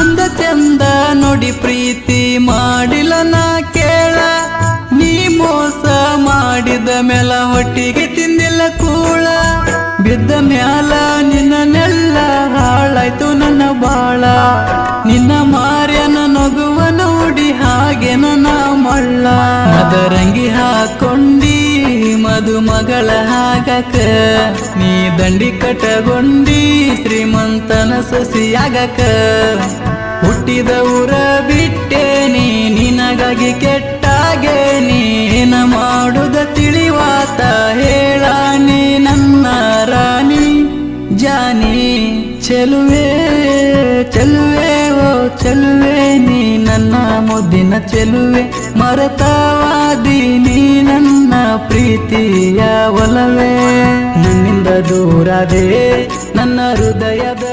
ಅಂದ ಚಂದ ನೋಡಿ ಪ್ರೀತಿ ಮಾಡಿಲ್ಲ ನಾ ಕೇಳ. ನೀ ಮೋಸ ಮಾಡಿದ ಮೇಲ ಹೊಟ್ಟಿಗೆ ತಿಂದಿಲ್ಲ ಕೂಳ. ಬಿದ್ದ ಮ್ಯಾಲ ನಿನ್ನನೆಲ್ಲ ಹಾಳಾಯ್ತು ನನ್ನ ಬಾಳ. ನಿನ್ನ ಮಾರ್ಯನ ನಗುವ ನೋಡಿ ಹಾಗೆ ನನ್ನ ಮಳ್ಳ. ಅದರಂಗಿ ಹಾಕೊಂಡಿ ಮದುಮಗಳ ಹಾಗಕ. ನೀ ದಂಡಿ ಕಟಗೊಂಡಿ ಶ್ರೀಮಂತನ ಸೊಸಿಯಾಗಕ. ಹುಟ್ಟಿದ ಊರ ಬಿಟ್ಟೇನಿ, ನಿನಗಾಗಿ ಕೆಟ್ಟಾಗೆ ಏನ ಮಾಡುದ ತಿಳಿವಾತ ಹೇಳಾನಿ ನನ್ನ ರಾಣಿ ಜಾನಿ, ಚೆಲುವೆ ಚೆಲುವೆ ಓ, ಚೆಲುವೆ ನೀ ನನ್ನ ಮುದ್ದಿನ ಚೆಲುವೆ, ಮರತವಾದಿ ನೀ ನನ್ನ ಪ್ರೀತಿಯ ಒಲವೇ. ನನ್ನಿಂದ ದೂರದೆ ನನ್ನ ಹೃದಯದ